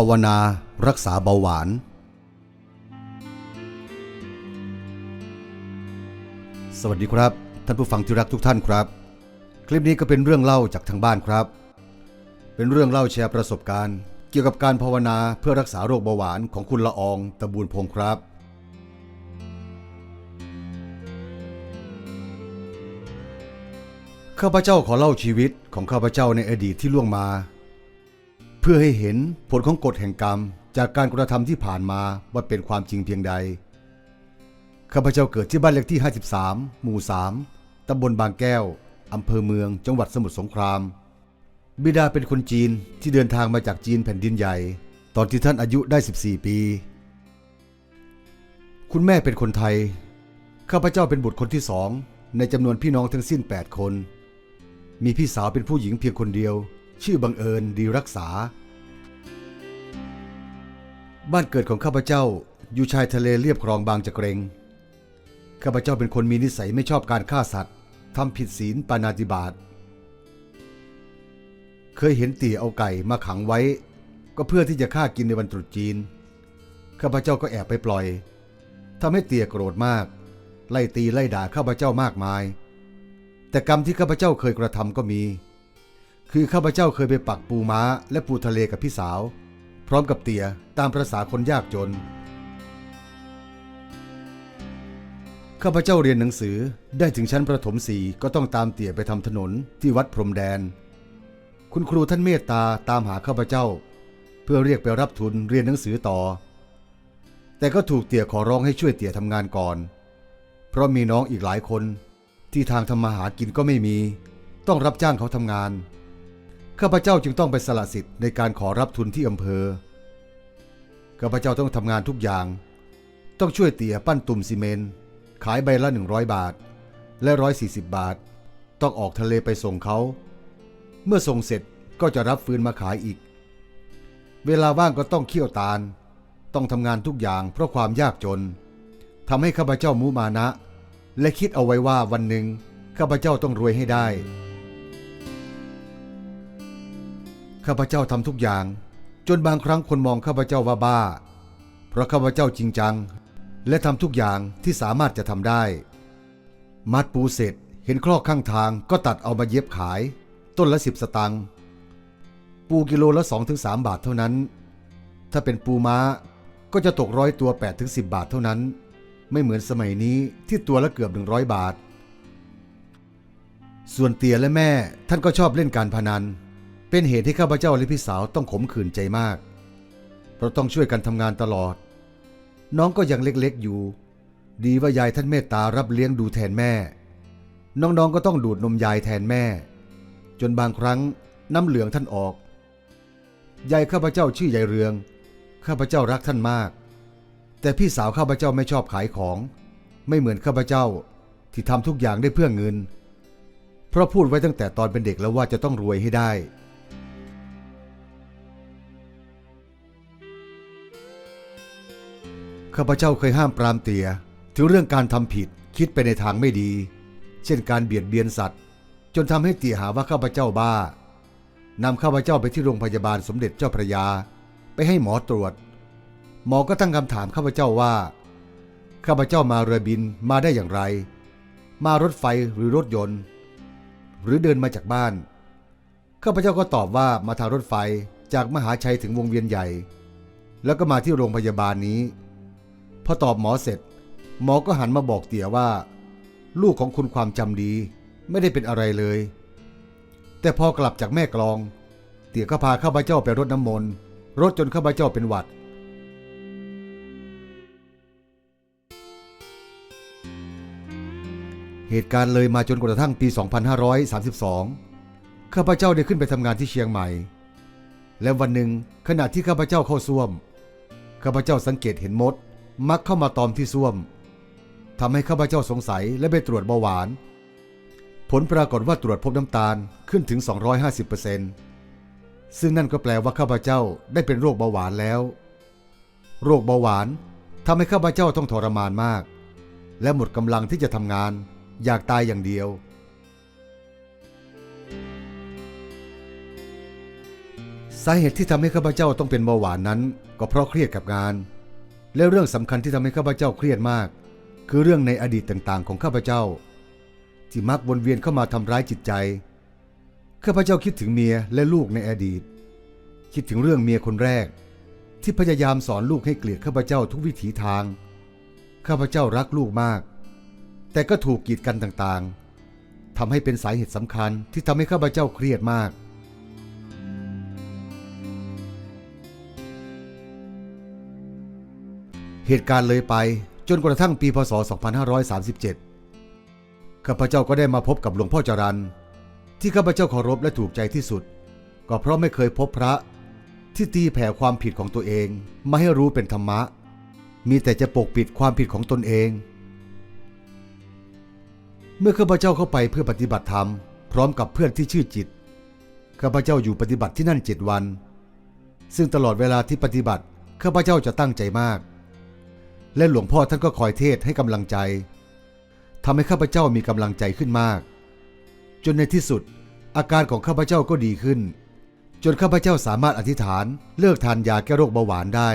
ภาวนารักษาเบาหวาน สวัสดีครับ ท่านผู้ฟังที่รักทุกท่านครับ คลิปนี้ก็เป็นเรื่องเล่าจากทางบ้านครับ เป็นเรื่องเล่าแชร์ประสบการณ์ เกี่ยวกับการภาวนาเพื่อรักษาโรคเบาหวานของคุณละอองตะบูนพงครับ ข้าพเจ้าขอเล่าชีวิตของข้าพเจ้าในอดีตที่ล่วงมา เพื่อให้เห็นผลของกฎแห่งกรรมจากการกระทำที่ผ่านมาว่าเป็นความจริงเพียงใด ข้าพเจ้าเกิดที่บ้านเลขที่ 53 หมู่ 3 ตำบลบางแก้ว อำเภอเมือง จังหวัดสมุทรสงคราม บิดาเป็นคนจีนที่เดินทางมาจากจีนแผ่นดินใหญ่ ตอนที่ท่านอายุได้ 14 ปี คุณแม่เป็นคนไทย ข้าพเจ้าเป็นบุตรคนที่สองในจำนวนพี่น้องทั้งสิ้น 8 คน มีพี่สาวเป็นผู้หญิงเพียงคนเดียว ชื่อบังเอิญดีรักษา บ้านเกิดของข้าพเจ้าอยู่ชายทะเลเรียบคลองบางจะเกรงข้าพเจ้าเป็นคนมีนิสัยไม่ชอบการฆ่าสัตว์ทำผิดศีลปานาติบาตเคยเห็นเตี่ยเอาไก่มาขังไว้ ก็เพื่อที่จะฆ่ากินในวันตรุษจีน ข้าพเจ้าก็แอบไปปล่อยทำให้เตียโกรธมาก ไล่ตีไล่ด่าข้าพเจ้ามากมาย แต่กรรมที่ข้าพเจ้าเคยกระทำก็มี คือข้าพเจ้าเคยไปปักปูม้าและปูทะเลกับพี่สาว พร้อมกับเตียตามประษาคนยากจน ข้าพเจ้าเรียนหนังสือได้ถึงชั้นประถมสี่ก็ต้องตามเตี่ยไปทำถนนที่วัดพรมแดน คุณครูท่านเมตตาตามหาข้าพเจ้า เพื่อเรียกไปรับทุนเรียนหนังสือต่อ แต่ก็ถูกเตี่ยขอร้องให้ช่วยเตี่ยทำงานก่อน เพราะมีน้องอีกหลายคนที่ทางทำมาหากินก็ไม่มี ต้องรับจ้างเขาทำงาน ข้าพเจ้าจึงต้องไปสละสิทธิ์ในการขอรับทุนที่อำเภอ ข้าพเจ้าต้องทำงานทุกอย่าง ต้องช่วยเตี่ยปั้นตุ่มซีเมนต์ขายใบละ 100 บาท และ 140 บาท ต้องออกทะเลไปส่งเขา เมื่อส่งเสร็จก็จะรับฟืนมาขายอีก เวลาว่างก็ต้องเคี่ยวตาล ต้องทำงานทุกอย่างเพราะความยากจนทำให้ข้าพเจ้ามุมานะ และคิดเอาไว้ว่าวันหนึ่งข้าพเจ้าต้องรวยให้ได้ ข้าพเจ้าทำทุกอย่าง จนบางครั้งคนมองข้าพเจ้าว่าบ้า เพราะข้าพเจ้าจริงจัง และทำทุกอย่างที่สามารถจะทำได้ มัดปูเสร็จเห็นคลอกข้างทางก็ตัดเอามาเย็บขาย ต้นละสิบสตังค์ปูกิโลละ 2-3 บาทเท่านั้น ถ้าเป็นปูม้าก็จะตกร้อยตัว 8-10 บาทเท่านั้น ไม่เหมือนสมัยนี้ที่ตัวละเกือบ 100 บาท ส่วนเตียและแม่ท่านก็ชอบเล่นการพนัน เป็นเหตุให้ข้าพเจ้าและพี่สาวต้องขมขื่นใจมากเพราะต้องช่วยกันทำงานตลอด น้องก็ยังเล็กๆอยู่ ดีว่ายายท่านเมตตารับเลี้ยงดูแทนแม่ น้องๆก็ต้องดูดนมยายแทนแม่ จนบางครั้งน้ำเหลืองท่านออก ยายข้าพเจ้าชื่อยายเรือง ข้าพเจ้ารักท่านมาก แต่พี่สาวข้าพเจ้าไม่ชอบขายของ ไม่เหมือนข้าพเจ้าที่ทำทุกอย่างได้เพื่อเงิน เพราะพูดไว้ตั้งแต่ตอนเป็นเด็กแล้วว่าจะต้องรวยให้ได้ ข้าพเจ้าเคยห้ามปรามเตีย ถึงเรื่องการทำผิดคิดไปในทางไม่ดี เช่นการเบียดเบียนสัตว์ จนทำให้เตียหาว่าข้าพเจ้าบ้านำข้าพเจ้าไปที่โรงพยาบาลสมเด็จเจ้าพระยา ไปให้หมอตรวจ หมอก็ตั้งคำถามข้าพเจ้าว่า ข้าพเจ้ามาเรือบินมาได้อย่างไร มารถไฟหรือรถยนต์ หรือเดินมาจากบ้าน ข้าพเจ้าก็ตอบว่ามาทางรถไฟจากมหาชัยถึงวงเวียนใหญ่ แล้วก็มาที่โรงพยาบาลนี้ พอตอบหมอเสร็จ หมอก็หันมาบอกเตี๋ยว่า ลูกของคุณความจำดี ไม่ได้เป็นอะไรเลย แต่พอกลับจากแม่กลอง เตี๋ยก็พาข้าพเจ้าไปรดน้ำมนต์รดจนข้าพเจ้าเป็นหวัด เหตุการณ์เลยมาจนกระทั่งปี 2532 ข้าพเจ้าได้ขึ้นไปทำงานที่เชียงใหม่ และวันหนึ่งขณะที่ข้าพเจ้าเข้าซ่วม ข้าพเจ้าสังเกตเห็นมด มักเข้ามาตอมที่ซ่วมทำให้ข้าพเจ้าสงสัยและไปตรวจเบาหวาน ผลปรากฏว่าตรวจพบน้ำตาลขึ้นถึง 250%ซึ่งนั่นก็แปลว่าข้าพเจ้าได้เป็นโรคเบาหวานแล้ว โรคเบาหวานทำให้ข้าพเจ้าต้องทรมานมาก และหมดกำลังที่จะทำงาน อยากตายอย่างเดียว สาเหตุที่ทำให้ข้าพเจ้าต้องเป็นเบาหวานนั้น ก็เพราะเครียดกับงาน และเรื่องสำคัญที่ทำให้ข้าพเจ้าเครียดมาก คือเรื่องในอดีตต่างๆ ของข้าพเจ้า ที่มักวนเวียนเข้ามาทำร้ายจิตใจ ข้าพเจ้าคิดถึงเมียและลูกในอดีต คิดถึงเรื่องเมียคนแรก ที่พยายามสอนลูกให้เกลียดข้าพเจ้าทุกวิถีทาง ข้าพเจ้ารักลูกมาก แต่ก็ถูกกีดกันต่างๆทำให้เป็นสาเหตุสำคัญที่ทำให้ข้าพเจ้าเครียดมาก เหตุการณ์เลยไปจนกระทั่งปีพศ 2537 ข้าพเจ้าก็ได้มาพบกับหลวงพ่อจรันที่ข้าพเจ้าเคารพและถูกใจที่สุด ก็เพราะไม่เคยพบพระ ที่ตีแผ่ความผิดของตัวเองมาให้รู้เป็นธรรมะ มีแต่จะปกปิดความผิดของตนเอง เมื่อข้าพเจ้าเข้าไปเพื่อปฏิบัติธรรมพร้อมกับเพื่อนที่ชื่อจิตข้าพเจ้าอยู่ปฏิบัติที่นั่นเจ็ดวัน ซึ่งตลอดเวลาที่ปฏิบัติข้าพเจ้าจะตั้งใจมาก และหลวงพ่อท่านก็คอยเทศให้กำลังใจทำให้ข้าพเจ้ามีกำลังใจขึ้นมาก จนในที่สุด อาการของข้าพเจ้าก็ดีขึ้น จนข้าพเจ้าสามารถอธิษฐานเลิกทานยาแก้โรคเบาหวานได้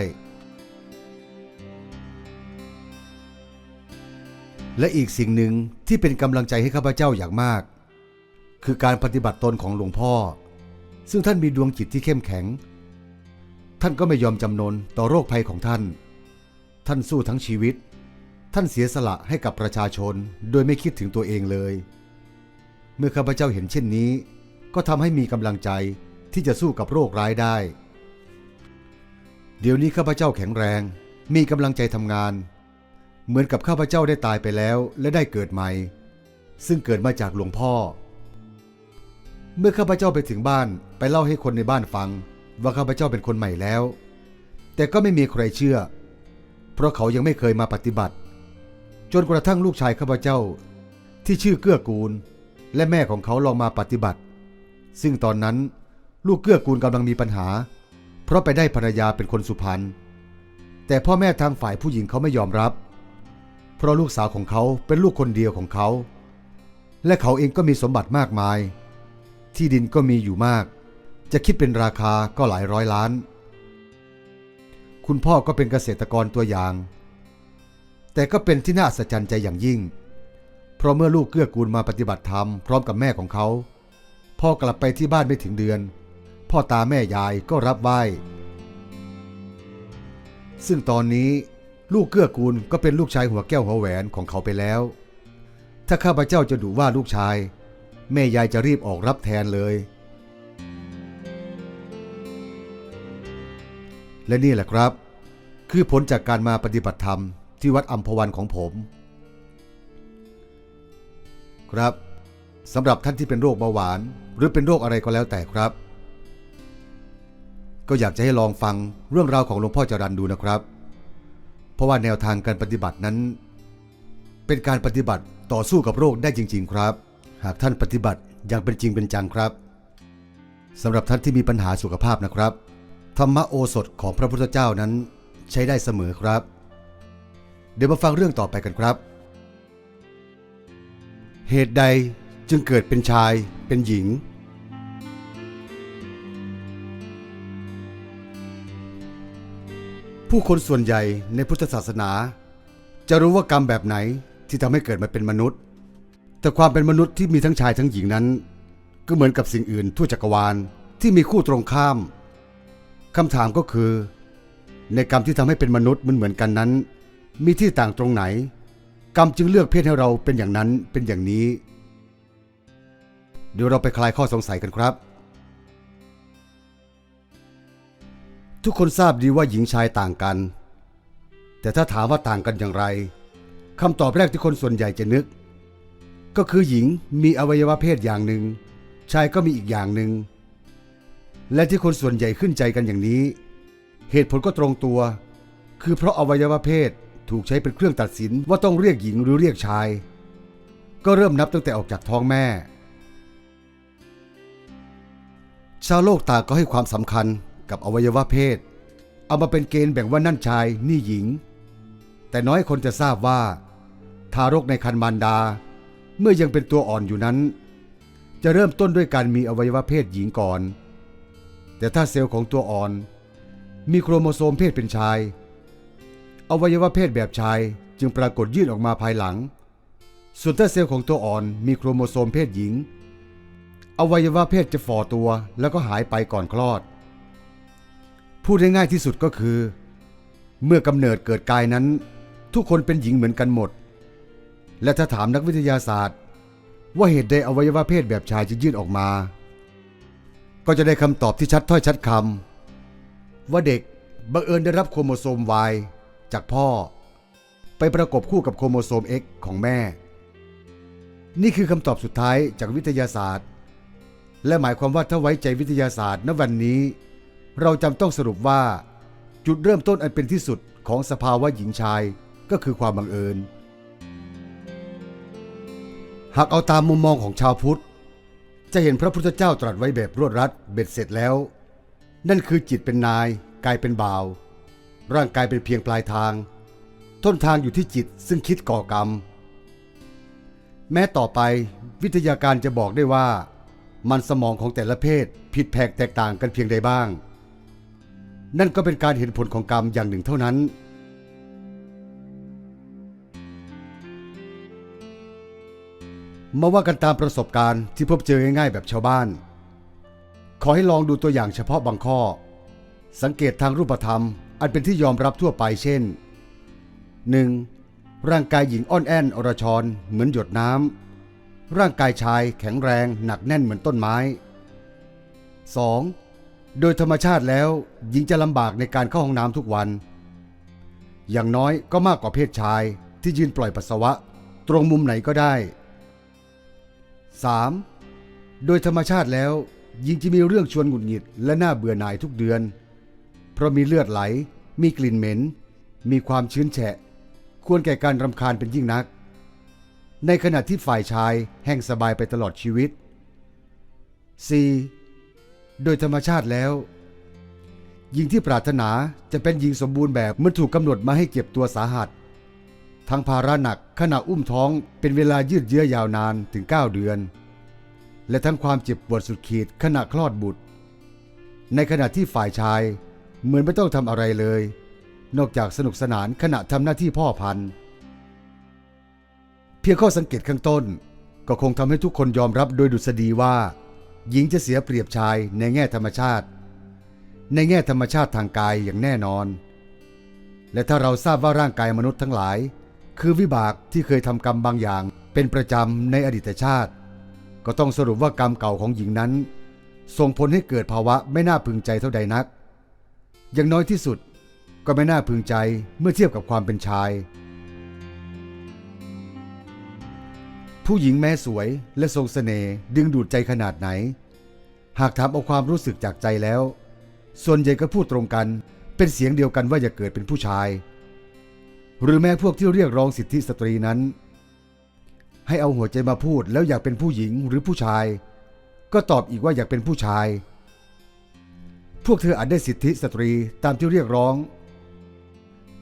และอีกสิ่งหนึ่งที่เป็นกำลังใจให้ข้าพเจ้าอย่างมาก คือการปฏิบัติตนของหลวงพ่อ ซึ่งท่านมีดวงจิตที่เข้มแข็ง ท่านก็ไม่ยอมจำนนต่อโรคภัยของท่าน ท่านสู้ทั้งชีวิต ท่านเสียสละให้กับประชาชนโดยไม่คิดถึงตัวเองเลย เมื่อข้าพเจ้าเห็นเช่นนี้ ก็ทำให้มีกำลังใจที่จะสู้กับโรคร้ายได้ เดี๋ยวนี้ข้าพเจ้าแข็งแรง มีกำลังใจทำงาน เหมือนกับข้าพเจ้าได้ตายไปแล้วและได้เกิดใหม่ ซึ่งเกิดมาจากหลวงพ่อ เมื่อข้าพเจ้าไปถึงบ้านไปเล่าให้คนในบ้านฟัง ว่าข้าพเจ้าเป็นคนใหม่แล้ว แต่ก็ไม่มีใครเชื่อ เพราะเขายังไม่เคยมาปฏิบัติ จนกระทั่งลูกชายข้าพเจ้า ที่ชื่อเกื้อกูล และแม่ของเขาลองมาปฏิบัติ ซึ่งตอนนั้นลูกเกื้อกูลกำลังมีปัญหา เพราะไปได้ภรรยาเป็นคนสุพรรณแต่พ่อแม่ทางฝ่ายผู้หญิงเขาไม่ยอมรับ เพราะลูกสาวของเขาเป็นลูกคนเดียวของเขา และเขาเองก็มีสมบัติมากมาย ที่ดินก็มีอยู่มาก จะคิดเป็นราคาก็หลายร้อยล้าน คุณพ่อก็เป็นเกษตรกรตัวอย่าง แต่ก็เป็นที่น่าอัจรรย์ใจอย่างยิ่ง เพราะเมื่อลูกเกื้อกูลมาปฏิบัติธรรมพร้อมกับแม่ของเขา พ่อกลับไปที่บ้านไม่ถึงเดือน พ่อตาแม่ยายก็รับไหว้ซึ่งตอนนี้ลูกเกื้อกูลก็เป็นลูกชายหัวแก้วหัวแหวนของเขาไปแล้ว ถ้าข้าพเจ้าจะดูว่าลูกชาย แม่ยายจะรีบออกรับแทนเลย และนี่แหละครับ คือผลจากการมาปฏิบัติธรรมที่วัดอัมพวันของผม ครับสำหรับท่านที่เป็นโรคเบาหวาน หรือเป็นโรคอะไรก็แล้วแต่ครับ ก็อยากจะให้ลองฟังเรื่องราวของหลวงพ่อจรันดูนะครับ เพราะว่าแนวทางการปฏิบัตินั้น เป็นการปฏิบัติต่อสู้กับโรคได้จริง ๆ ครับ หากท่านปฏิบัติอย่างเป็นจริงเป็นจังครับสำหรับท่านที่มีปัญหาสุขภาพนะครับ ธรรมโอสถของพระพุทธเจ้านั้นใช้ได้เสมอครับ เดี๋ยวมาฟังเรื่องต่อไปกันครับ เหตุใดจึงเกิดเป็นชายเป็นหญิง ผู้คนส่วนใหญ่ในพุทธศาสนา จะรู้ว่ากรรมแบบไหนที่ทำให้เกิดมาเป็นมนุษย์ แต่ความเป็นมนุษย์ที่มีทั้งชายทั้งหญิงนั้น ก็เหมือนกับสิ่งอื่นทั่วจักรวาลที่มีคู่ตรงข้าม คำถามก็คือ ในกรรมที่ทำให้เป็นมนุษย์มันเหมือนกันนั้น มีที่ต่างตรงไหน กรรมจึงเลือกเพศให้เราเป็นอย่างนั้นเป็นอย่างนี้ เดี๋ยวเราไปคลายข้อสงสัยกันครับ ทุกคนทราบดีว่าหญิงชายต่างกัน แต่ถ้าถามว่าต่างกันอย่างไรคำตอบแรกที่คนส่วนใหญ่จะนึก ก็คือหญิงมีอวัยวะเพศอย่างหนึ่งชายก็มีอีกอย่างหนึ่ง และที่คนส่วนใหญ่ขึ้นใจกันอย่างนี้ เหตุผลก็ตรงตัว คือเพราะอวัยวะเพศถูกใช้เป็นเครื่องตัดสินว่าต้องเรียกหญิงหรือเรียกชาย ก็เริ่มนับตั้งแต่ออกจากท้องแม่ ชาวโลกต่างก็ให้ความสำคัญกับอวัยวะเพศ เอามาเป็นเกณฑ์แบ่งว่านั่นชายนี่หญิง แต่น้อยคนจะทราบว่า ทารกในครรภ์มารดา เมื่อยังเป็นตัวอ่อนอยู่นั้น จะเริ่มต้นด้วยการมีอวัยวะเพศหญิงก่อน แต่ถ้าเซลล์ของตัวอ่อน มีโครโมโซมเพศเป็นชาย อวัยวะเพศแบบชายจึงปรากฏยื่นออกมาภายหลัง ส่วนถ้าเซลล์ของตัวอ่อนมีโครโมโซมเพศหญิง อวัยวะเพศจะฝ่อตัวแล้วก็หายไปก่อนคลอด พูดได้ง่ายที่สุดก็คือ เมื่อกำเนิดเกิดกายนั้น ทุกคนเป็นหญิงเหมือนกันหมด และถ้าถามนักวิทยาศาสตร์ ว่าเหตุใดอวัยวะเพศแบบชายจะยื่นออกมา ก็จะได้คำตอบที่ชัดถ้อยชัดคำว่าเด็กบังเอิญได้รับโครโมโซม Y จากพ่อ ไปประกบคู่กับโครโมโซม X ของแม่ นี่คือคำตอบสุดท้ายจากวิทยาศาสตร์ และหมายความว่าถ้าไว้ใจวิทยาศาสตร์ณวันนี้ เราจำต้องสรุปว่าจุดเริ่มต้นอันเป็นที่สุดของสภาวะหญิงชายก็คือความบังเอิญ หากเอาตามมุมมองของชาวพุทธ จะเห็นพระพุทธเจ้าตรัสไว้แบบรวดรัดเบ็ดเสร็จแล้ว นั่นคือจิตเป็นนายกายเป็นบ่าว ร่างกายเป็นเพียงปลายทาง ต้นทางอยู่ที่จิตซึ่งคิดก่อกรรม แม้ต่อไปวิทยาการจะบอกได้ว่า มันสมองของแต่ละเพศผิดแผกแตกต่างกันเพียงใดบ้าง นั่นก็เป็นการเห็นผลของกรรมอย่างหนึ่งเท่านั้น มาว่ากันตามประสบการณ์ที่พบเจอง่ายๆแบบชาวบ้าน ขอให้ลองดูตัวอย่างเฉพาะบางข้อ สังเกตทางรูปธรรม อันเป็นที่ยอมรับทั่วไปเช่น 1. ร่างกายหญิงอ่อนแอนอรชรเหมือนหยดน้ำร่างกายชายแข็งแรงหนักแน่นเหมือนต้นไม้ 2. โดยธรรมชาติแล้วหญิงจะลำบากในการเข้าห้องน้ำทุกวัน อย่างน้อยก็มากกว่าเพศชายที่ยืนปล่อยปัสสาวะ ตรงมุมไหนก็ได้ 3. โดยธรรมชาติแล้วหญิงจะมีเรื่องชวนหงุดหงิดและน่าเบื่อหน่ายทุกเดือน เพราะมีเลือดไหล มีกลิ่นเหม็น มีความชื้นแฉะ ควรแก่การรำคาญเป็นยิ่งนัก ในขณะที่ฝ่ายชายแห้งสบายไปตลอดชีวิต 4. โดยธรรมชาติแล้วหญิงที่ปรารถนาจะเป็นหญิงสมบูรณ์แบบเมื่อถูกกำหนดมาให้เก็บตัวสาหัส ทั้งภาระหนักขณะอุ้มท้องเป็นเวลายืดเยื้อยาวนานถึง 9 เดือน และทั้งความเจ็บปวดสุดขีดขณะคลอดบุตร ในขณะที่ฝ่ายชายเหมือนไม่ต้องทำอะไรเลย นอกจากสนุกสนานขณะทำหน้าที่พ่อพันธุ์ เพียงข้อสังเกตข้างต้น ก็คงทำให้ทุกคนยอมรับโดยดุษฎีว่า หญิงจะเสียเปรียบชายในแง่ธรรมชาติ ในแง่ธรรมชาติทางกายอย่างแน่นอน และถ้าเราทราบว่าร่างกายมนุษย์ทั้งหลาย คือวิบากที่เคยทำกรรมบางอย่าง เป็นประจำในอดีตชาติ ก็ต้องสรุปว่ากรรมเก่าของหญิงนั้น ส่งผลให้เกิดภาวะไม่น่าพึงใจเท่าใดนัก อย่างน้อยที่สุดก็ไม่น่าพึงใจเมื่อเทียบกับความเป็นชาย ผู้หญิงแม้สวยและทรงสเสน่ห์ดึงดูดใจขนาดไหน หากถามเอาความรู้สึกจากใจแล้ว ส่วนใหญ่ก็พูดตรงกันเป็นเสียงเดียวกันว่าอย่าเกิดเป็นผู้ชาย หรือแม้พวกที่เรียกร้องสิทธิสตรีนั้น ให้เอาหัวใจมาพูดแล้วอยากเป็นผู้หญิงหรือผู้ชาย ก็ตอบอีกว่าอยากเป็นผู้ชาย พวกเธออาจได้สิทธิสตรีตามที่เรียกร้อง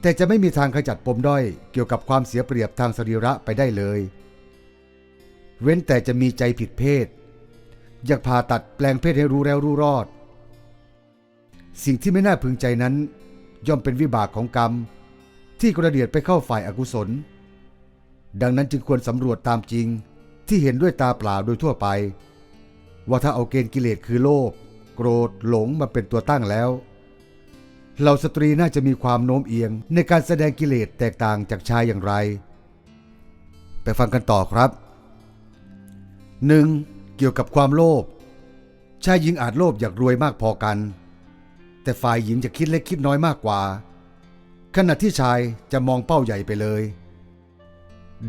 แต่จะไม่มีทางขจัดปมด้อยเกี่ยวกับความเสียเปรียบทางสรีระไปได้เลย เว้นแต่จะมีใจผิดเพศ อยากผ่าตัดแปลงเพศให้รู้แล้วรู้รอด สิ่งที่ไม่น่าพึงใจนั้น ย่อมเป็นวิบากของกรรม ที่กระเดียดไปเข้าฝ่ายอากุศล ดังนั้นจึงควรสำรวจตามจริงที่เห็นด้วยตาเปล่าโดยทั่วไป ว่าถ้าเอาเกณฑ์กิเลสคือโลภโกรธหลงมาเป็นตัวตั้งแล้วเหล่าสตรีน่าจะมีความโน้มเอียงในการแสดงกิเลสแตกต่างจากชายอย่างไร ไปฟังกันต่อครับ 1. เกี่ยวกับความโลภชายหญิงอาจโลภอยากรวยมากพอกัน แต่ฝ่ายหญิงจะคิดเล็กคิดน้อยมากกว่า ขณะที่ชายจะมองเป้าใหญ่ไปเลย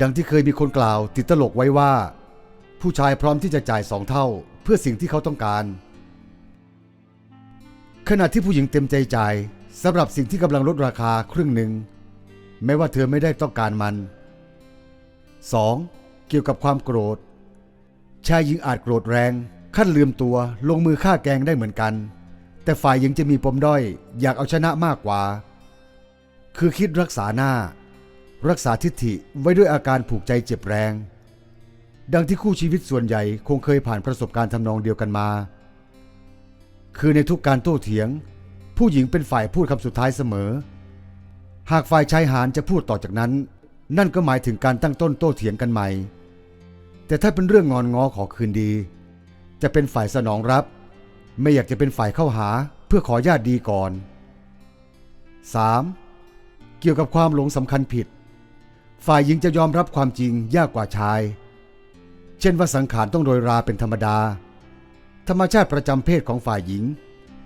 ดังที่เคยมีคนกล่าวติดตลกไว้ว่า ผู้ชายพร้อมที่จะจ่ายสองเท่า เพื่อสิ่งที่เขาต้องการ ขณะที่ผู้หญิงเต็มใจจ่ายสำหรับสิ่งที่กำลังลดราคาครึ่งหนึ่งแม้ว่าเธอไม่ได้ต้องการมัน 2. เกี่ยวกับความโกรธ ชายหญิงอาจโกรธแรงขั้นลืมตัวลงมือฆ่าแกงได้เหมือนกัน แต่ฝ่ายหญิงจะมีปมด้อย อยากเอาชนะมากกว่า คือคิดรักษาหน้า รักษาทิฏฐิไว้ด้วยอาการผูกใจเจ็บแรง ดังที่คู่ชีวิตส่วนใหญ่คงเคยผ่านประสบการณ์ทำนองเดียวกันมา คือในทุกการโต้เถียง ผู้หญิงเป็นฝ่ายพูดคำสุดท้ายเสมอ หากฝ่ายชายหารจะพูดต่อจากนั้น นั่นก็หมายถึงการตั้งต้นโต้เถียงกันใหม่ แต่ถ้าเป็นเรื่องงอนง้อขอคืนดี จะเป็นฝ่ายสนองรับ ไม่อยากจะเป็นฝ่ายเข้าหาเพื่อขอญาติดีก่อน 3. เกี่ยวกับความหลงสำคัญผิด ฝ่ายหญิงจะยอมรับความจริงยากกว่าชาย เช่นว่าสังขารต้องโรยราเป็นธรรมดา ธรรมชาติประจำเพศของฝ่ายหญิง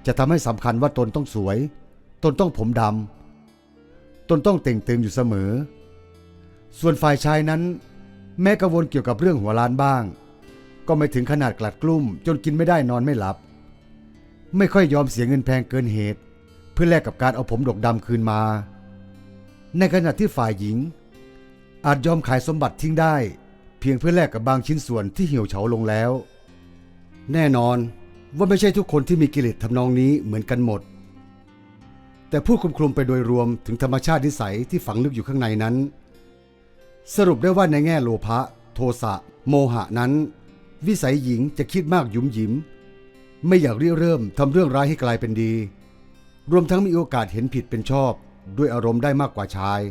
จะทำให้สำคัญว่าตนต้องสวย ตนต้องผมดำตนต้องเต่งตึงอยู่เสมอ ส่วนฝ่ายชายนั้น แม้กังวลเกี่ยวกับเรื่องหัวล้านบ้าง ก็ไม่ถึงขนาดกลัดกลุ้มจนกินไม่ได้นอนไม่หลับ ไม่ค่อยยอมเสียเงินแพงเกินเหตุ เพื่อแลกกับการเอาผมดกดำคืนมา ในขณะที่ฝ่ายหญิง อาจยอมขายสมบัติทิ้งได้ เพียงเพื่อแลกกับบางชิ้นส่วนที่เหี่ยวเฉาลงแล้ว แน่นอนว่าไม่ใช่ทุกคนที่มีกิเลสทำนองนี้เหมือนกันหมด แต่พูดคุยคลุมไปโดยรวมถึงธรรมชาตินิสัยที่ฝังลึกอยู่ข้างในนั้น สรุปได้ว่าในแง่โลภะโทสะโมหะนั้น วิสัยหญิงจะคิดมากยุ่มยิมไม่อยากเริ่มทำเรื่องร้ายให้กลายเป็นดี รวมทั้งมีโอกาสเห็นผิดเป็นชอบ ด้วยอารมณ์ได้มากกว่าชาย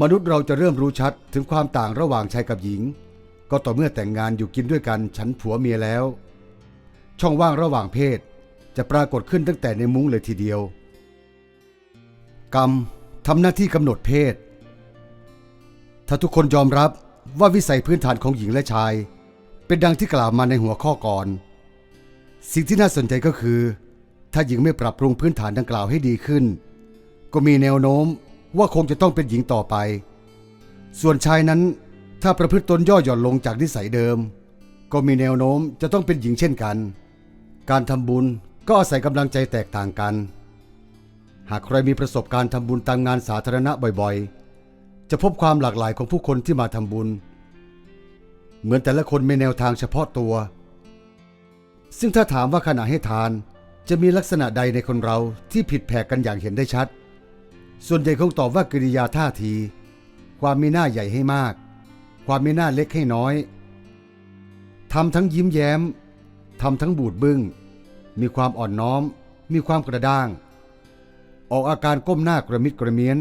มนุษย์เราจะเริ่มรู้ชัดถึงความต่างระหว่างชายกับหญิง ก็ต่อเมื่อแต่งงานอยู่กินด้วยกันฉันผัวเมียแล้ว ช่องว่างระหว่างเพศจะปรากฏขึ้นตั้งแต่ในมุ้งเลยทีเดียว กรรมทำหน้าที่กำหนดเพศ ถ้าทุกคนยอมรับว่าวิสัยพื้นฐานของหญิงและชาย เป็นดังที่กล่าวมาในหัวข้อก่อน สิ่งที่น่าสนใจก็คือ ถ้าหญิงไม่ปรับปรุงพื้นฐานดังกล่าวให้ดีขึ้น ก็มีแนวโน้มว่าคงจะต้องเป็นหญิงต่อไป ส่วนชายนั้น ถ้าประพฤติตนย่อหย่อนลงจากนิสัยเดิม ก็มีแนวโน้มจะต้องเป็นหญิงเช่นกัน การทำบุญก็อาศัยกำลังใจแตกต่างกัน หากใครมีประสบการณ์ทำบุญตามงานสาธารณะบ่อยๆ จะพบความหลากหลายของผู้คนที่มาทำบุญ เหมือนแต่ละคนมีแนวทางเฉพาะตัว ซึ่งถ้าถามว่าขณะให้ทาน จะมีลักษณะใดในคนเราที่ผิดแผกกันอย่างเห็นได้ชัด ส่วนใหญ่คงตอบว่ากิริยาท่าที ความมีหน้าใหญ่ให้มาก ความมีหน้าเล็กให้น้อยทำทั้งยิ้มแย้มทำทั้งบูดบึง้ง มีความอ่อนน้อม มีความกระด้าง ออกอาการก้มหน้ากระมิดกระเมียน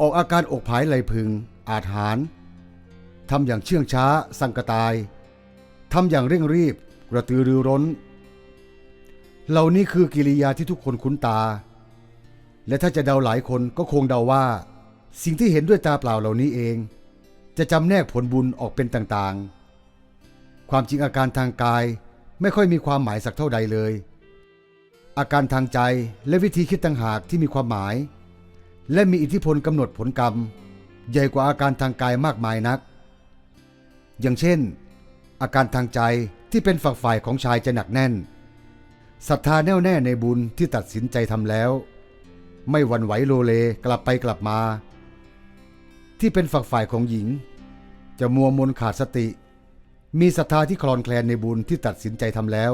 ออกอาการอกผายไหลพึง อาจหารทำอย่างเชื่องช้า สังกตายทำอย่างเร่งรีบ กระตือรือร้น เหล่านี้คือกิริยาที่ทุกคนคุ้นตา และถ้าจะเดาหลายคนก็คงเดาว่า สิ่งที่เห็นด้วยตาเปล่าเหล่านี้เอง จะจำแนกผลบุญออกเป็นต่างๆ ความจริงอาการทางกายไม่ค่อยมีความหมายสักเท่าใดเลย อาการทางใจและวิธีคิดต่างหากที่มีความหมาย และมีอิทธิพลกำหนดผลกรรม ใหญ่กว่าอาการทางกายมากมายนัก อย่างเช่น อาการทางใจที่เป็นฝักฝ่ายของชายจะหนักแน่น ศรัทธาแน่วแน่ในบุญที่ตัดสินใจทำแล้ว ไม่หวั่นไหวโลเลกลับไปกลับมา ที่เป็นฝักฝ่ายของหญิง จะมัวมนขาดสติ มีศรัทธาที่คลอนแคลนในบุญที่ตัดสินใจทำแล้ว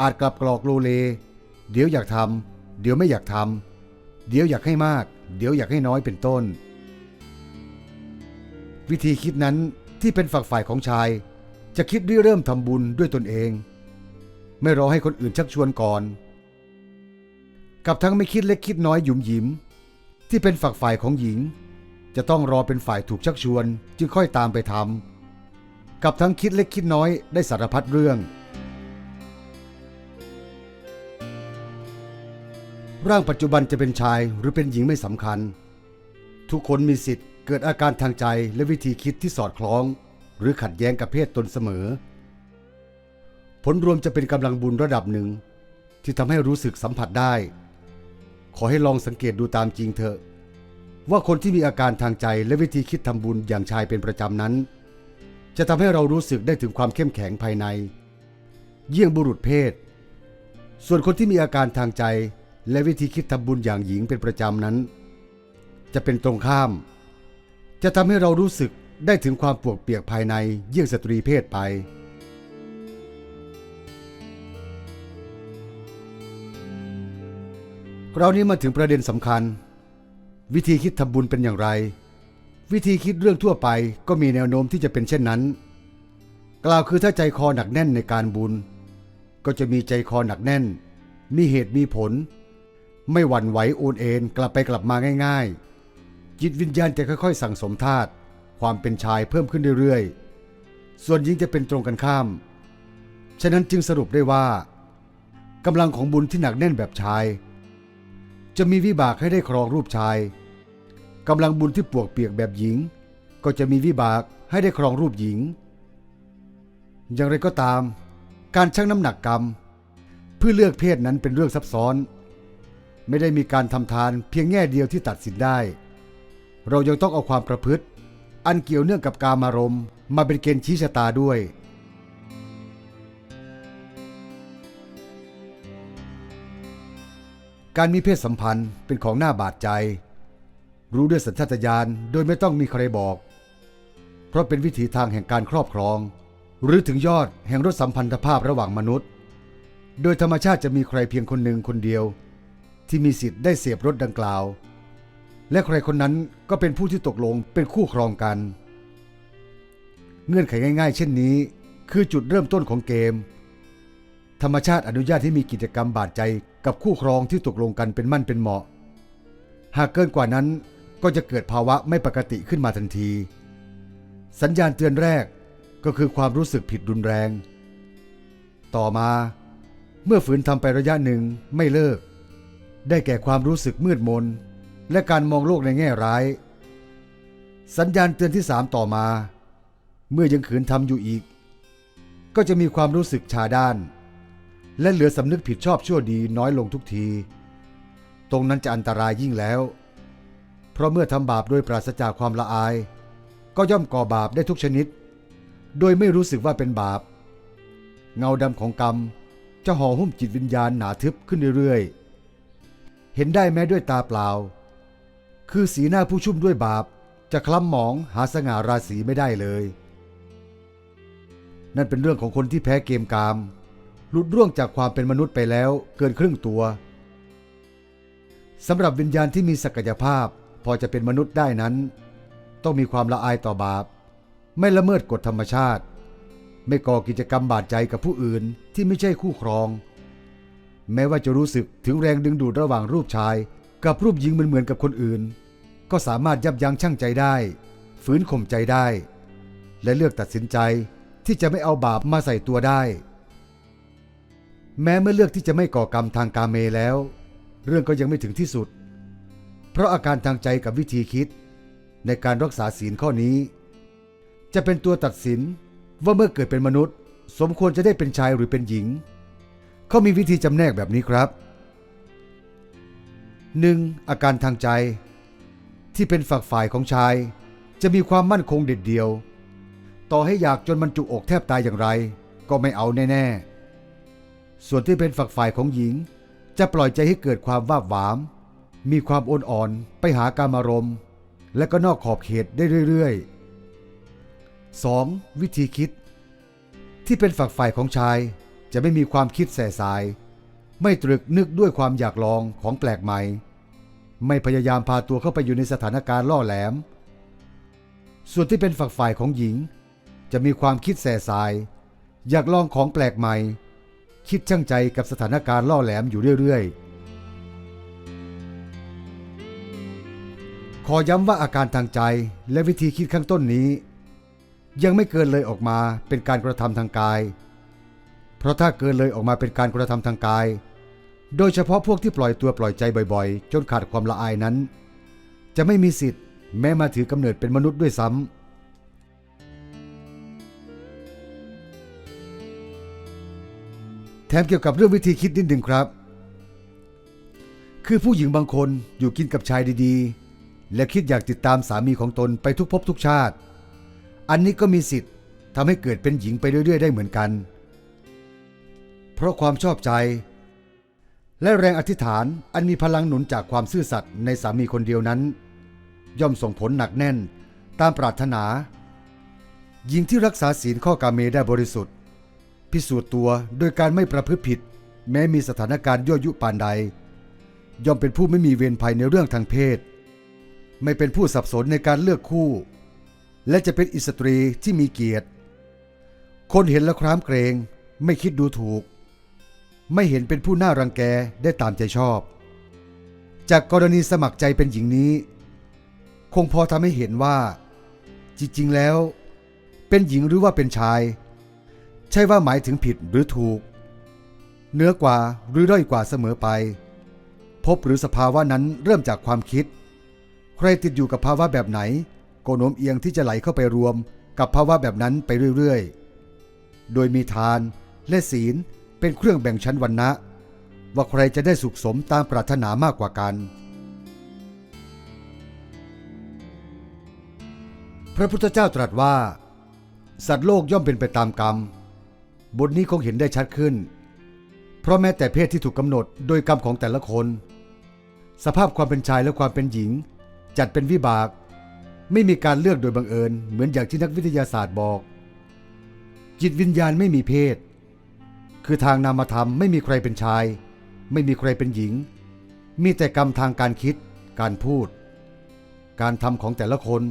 อาจกลับกรอกโลเล เดี๋ยวอยากทำเดี๋ยวไม่อยากทำเดี๋ยวอยากให้มาก เดี๋ยวอยากให้น้อยเป็นต้น วิธีคิดนั้นที่เป็นฝักฝ่ายของชาย จะคิดริเริ่มทำบุญด้วยตนเอง ไม่รอให้คนอื่นชักชวนก่อน กับทั้งไม่คิดเล็กคิดน้อยหยุมหยิม ที่เป็นฝักฝ่ายของหญิง จะต้องรอเป็นฝ่ายถูกชักชวน จึงค่อยตามไปทำกับทั้งคิดเล็กคิดน้อยได้สารพัดเรื่อง ร่างปัจจุบันจะเป็นชายหรือเป็นหญิงไม่สำคัญ ทุกคนมีสิทธิ์เกิดอาการทางใจและวิธีคิดที่สอดคล้อง หรือขัดแย้งกับเพศตนเสมอ ผลรวมจะเป็นกำลังบุญระดับหนึ่ง ที่ทำให้รู้สึกสัมผัสได้ ขอให้ลองสังเกตดูตามจริงเถอะ ว่าคนที่มีอาการทางใจและวิธีคิดทำบุญอย่างชายเป็นประจำนั้น จะทำให้เรารู้สึกได้ถึงความเข้มแข็งภายใน เยี่ยงบุรุษเพศ ส่วนคนที่มีอาการทางใจและวิธีคิดทำบุญอย่างหญิงเป็นประจำนั้น จะเป็นตรงข้าม จะทำให้เรารู้สึกได้ถึงความปวกเปียกภายในเยี่ยงสตรีเพศไป เรานี้มาถึงประเด็นสำคัญ วิธีคิดทำบุญเป็นอย่างไร วิธีคิดเรื่องทั่วไปก็มีแนวโน้มที่จะเป็นเช่นนั้น กล่าวคือถ้าใจคอหนักแน่นในการบุญ ก็จะมีใจคอหนักแน่น มีเหตุมีผล ไม่หวั่นไหวโอนเอ็นกลับไปกลับมาง่าย ๆ จิตวิญญาณจะค่อยๆ สั่งสมธาตุความเป็นชายเพิ่มขึ้นเรื่อยๆ ส่วนหญิงจะเป็นตรงกันข้าม ฉะนั้นจึงสรุปได้ว่ากำลังของบุญที่หนักแน่นแบบชาย จะมีวิบากให้ได้ครองรูปชายกำลังบุญที่ปวกเปียกแบบหญิง ก็จะมีวิบากให้ได้ครองรูปหญิง อย่างไรก็ตาม การชั่งน้ำหนักกรรม เพื่อเลือกเพศนั้นเป็นเรื่องซับซ้อน ไม่ได้มีการทำทานเพียงแง่เดียวที่ตัดสินได้ เรายังต้องเอาความประพฤติ อันเกี่ยวเนื่องกับการมารมมาเป็นเกณฑ์ชี้ชะตาด้วย การมีเพศสัมพันธ์เป็นของน่าบาดใจ รู้ด้วยสัญชาตญาณโดยไม่ต้องมีใครบอก เพราะเป็นวิถีทางแห่งการครอบครอง หรือถึงยอดแห่งรสสัมพันธภาพระหว่างมนุษย์ โดยธรรมชาติจะมีใครเพียงคนหนึ่งคนเดียว ที่มีสิทธิ์ได้เสียบรถดังกล่าว และใครคนนั้นก็เป็นผู้ที่ตกลงเป็นคู่ครองกัน เงื่อนไขง่าย ๆ เช่นนี้ คือจุดเริ่มต้นของเกม ธรรมชาติอนุญาตให้มีกิจกรรมบาดใจกับคู่ครองที่ตกลงกันเป็นมั่นเป็นเหมาะ หากเกินกว่านั้นก็จะเกิดภาวะไม่ปกติขึ้นมาทันที สัญญาณเตือนแรกก็คือความรู้สึกผิดรุนแรง ต่อมา เมื่อฝืนทำไประยะหนึ่งไม่เลิก ได้แก่ความรู้สึกมืดมน และการมองโลกในแง่ร้าย สัญญาณเตือนที่สามต่อมา เมื่อยังขืนทำอยู่อีก ก็จะมีความรู้สึกชาด้าน และเหลือสำนึกผิดชอบชั่วดีน้อยลงทุกที ตรงนั้นจะอันตรายยิ่งแล้ว เพราะเมื่อทำบาปโดยปราศจากความละอาย ก็ย่อมก่อบาปได้ทุกชนิด โดยไม่รู้สึกว่าเป็นบาป เงาดำของกรรมจะห่อหุ้มจิตวิญญาณหนาทึบขึ้นเรื่อยๆ เห็นได้แม้ด้วยตาเปล่า คือสีหน้าผู้ชุ่มด้วยบาปจะคล้ำหมองหาสง่าราศีไม่ได้เลย นั่นเป็นเรื่องของคนที่แพ้เกมกาม หลุดร่วงจากความเป็นมนุษย์ไปแล้วเกินครึ่งตัวสำหรับวิญญาณที่มีศักยภาพพอจะเป็นมนุษย์ได้นั้น ต้องมีความละอายต่อบาป ไม่ละเมิดกฎธรรมชาติ ไม่ก่อกิจกรรมบาดใจกับผู้อื่นที่ไม่ใช่คู่ครอง แม้ว่าจะรู้สึกถึงแรงดึงดูดระหว่างรูปชาย กับรูปหญิงเหมือนเหมือนกับคนอื่น ก็สามารถยับยั้งชั่งใจได้ ฝืนข่มใจได้ และเลือกตัดสินใจที่จะไม่เอาบาปมาใส่ตัวได้ แม้เมื่อเลือกที่จะไม่ก่อกรรมทางกาเมแล้ว เรื่องก็ยังไม่ถึงที่สุด เพราะอาการทางใจกับวิธีคิด ในการรักษาศีลข้อนี้ จะเป็นตัวตัดสินว่าเมื่อเกิดเป็นมนุษย์ สมควรจะได้เป็นชายหรือเป็นหญิง เขามีวิธีจำแนกแบบนี้ครับ 1. อาการทางใจ ที่เป็นฝักฝ่ายของชาย จะมีความมั่นคงเด็ดเดียว ต่อให้อยากจนมันจุอกแทบตายอย่างไร ก็ไม่เอาแน่ๆ ส่วนที่เป็นฝักฝ่ายของหญิง จะปล่อยใจให้เกิดความวาบหวาม มีความอ่อนอ่อนไปหาการมารมณ์และก็นอกขอบเขตได้เรื่อยๆ 2. วิธีคิด ที่เป็นฝักฝ่ายของชายจะไม่มีความคิดแส่สาย ไม่ตรึกนึกด้วยความอยากลองของแปลกใหม่ ไม่พยายามพาตัวเข้าไปอยู่ในสถานการณ์ล่อแหลม ส่วนที่เป็นฝักฝ่ายของหญิง จะมีความคิดแส่สาย อยากลองของแปลกใหม่ คิดช่างใจกับสถานการณ์ล่อแหลมอยู่เรื่อยๆ ขอย้ำว่าอาการทางใจและวิธีคิดข้างต้นนี้ ยังไม่เกินเลยออกมาเป็นการกระทำทางกาย เพราะถ้าเกินเลยออกมาเป็นการกระทำทางกาย โดยเฉพาะพวกที่ปล่อยตัวปล่อยใจบ่อยๆ จนขาดความละอายนั้น จะไม่มีสิทธิ์แม้มาถือกำเนิดเป็นมนุษย์ด้วยซ้ำ ถมเกี่ยวกับเรื่องวิธีคิดนิดหนึ่งครับ คือผู้หญิงบางคนอยู่กินกับชายดีๆ และคิดอยากติดตามสามีของตนไปทุกภพทุกชาติ อันนี้ก็มีสิทธิ์ทำให้เกิดเป็นหญิงไปเรื่อยๆ ได้เหมือนกัน เพราะความชอบใจ และแรงอธิษฐานอันมีพลังหนุนจากความซื่อสัตย์ในสามีคนเดียวนั้น ย่อมส่งผลหนักแน่นตามปรารถนา หญิงที่รักษาศีลข้อกาเมได้บริสุทธิ์ พิสูจน์ตัวโดยการไม่ประพฤติผิด แม้มีสถานการณ์ยั่วยุปานใด ย่อมเป็นผู้ไม่มีเวรภัยในเรื่องทางเพศ ไม่เป็นผู้สับสนในการเลือกคู่ และจะเป็นอิสตรีที่มีเกียรติ คนเห็นแล้วครามเกรงไม่คิดดูถูก ไม่เห็นเป็นผู้น่ารังแกได้ตามใจชอบ จากกรณีสมัครใจเป็นหญิงนี้ คงพอทำให้เห็นว่า จริงๆแล้ว เป็นหญิงหรือว่าเป็นชาย ใช่ว่าหมายถึงผิดหรือถูก เนื้อกว่าหรือด้อยกว่าเสมอไป พบหรือสภาวะนั้นเริ่มจากความคิด ใครติดอยู่กับภาวะแบบไหน ก็โน้มเอียงที่จะไหลเข้าไปรวมกับภาวะแบบนั้นไปเรื่อยๆ โดยมีทานและศีลเป็นเครื่องแบ่งชั้นวรรณะว่าใครจะได้สุขสมตามปรารถนามากกว่ากัน พระพุทธเจ้าตรัสว่า สัตว์โลกย่อมเป็นไปตามกรรม บทนี้คงเห็นได้ชัดขึ้น เพราะแม้แต่เพศที่ถูกกำหนดโดยกรรมของแต่ละคน สภาพความเป็นชายและความเป็นหญิง จัดเป็นวิบาก ไม่มีการเลือกโดยบังเอิญ เหมือนอย่างที่นักวิทยาศาสตร์บอก จิตวิญญาณไม่มีเพศ คือทางนามธรรมไม่มีใครเป็นชาย ไม่มีใครเป็นหญิง มีแต่กรรมทางการคิด การพูด การทำของแต่ละคน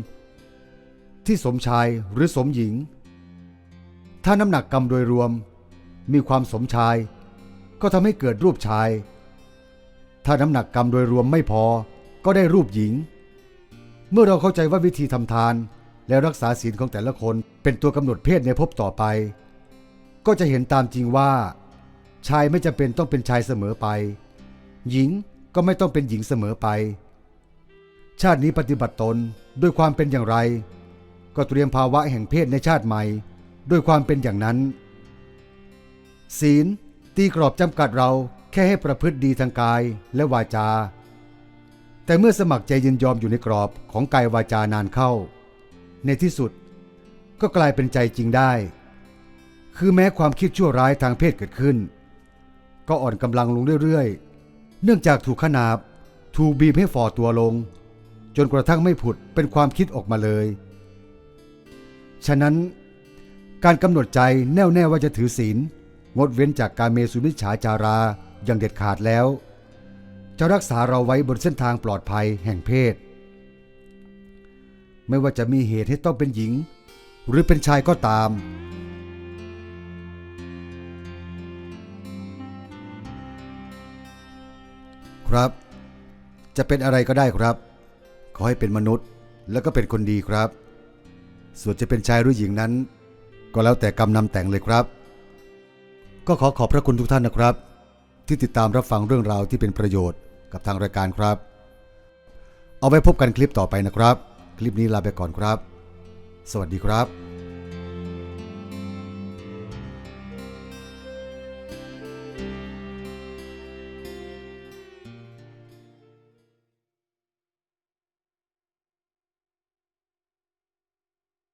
ที่สมชายหรือสมหญิง ถ้าน้ำหนักกรรมโดยรวม มีความสมชาย ก็ทำให้เกิดรูปชาย ถ้าน้ำหนักกรรมโดยรวมไม่พอ ก็ได้รูปหญิง เมื่อเราเข้าใจว่าวิธีทำทานและรักษาศีลของแต่ละคนเป็นตัวกำหนดเพศในภพต่อไป ก็จะเห็นตามจริงว่า ชายไม่จำเป็นต้องเป็นชายเสมอไป หญิงก็ไม่ต้องเป็นหญิงเสมอไป ชาตินี้ปฏิบัติตนด้วยความเป็นอย่างไร ก็เตรียมภาวะแห่งเพศในชาติใหม่ ด้วยความเป็นอย่างนั้น ศีลตีกรอบจำกัดเราแค่ให้ประพฤติดีทางกายและวาจา แต่เมื่อสมัครใจยินยอมอยู่ในกรอบของกายวาจานานเข้า ในที่สุดก็กลายเป็นใจจริงได้ คือแม้ความคิดชั่วร้ายทางเพศเกิดขึ้น ก็อ่อนกำลังลงเรื่อยๆ เนื่องจากถูกขนาบ ถูกบีบให้ฝ่อตัวลง จนกระทั่งไม่ผุดเป็นความคิดออกมาเลย ฉะนั้น การกำหนดใจแน่วแน่ว่าจะถือศีล งดเว้นจากการเมสุมิจฉาจาราอย่างเด็ดขาดแล้ว จะรักษาเราไว้บนเส้นทางปลอดภัยแห่งเพศ ไม่ว่าจะมีเหตุให้ต้องเป็นหญิง หรือเป็นชายก็ตาม ครับ จะเป็นอะไรก็ได้ครับ ขอให้เป็นมนุษย์แล้วก็เป็นคนดีครับ ส่วนจะเป็นชายหรือหญิงนั้น ก็แล้วแต่กรรมนำแต่งเลยครับ ก็ขอขอบพระคุณทุกท่านนะครับ ที่ติดตามรับฟังเรื่องราวที่เป็นประโยชน์กับทางรายการครับ เอาไว้พบกันคลิปต่อไปนะครับ คลิปนี้ลาไปก่อนครับ สวัสดีครับ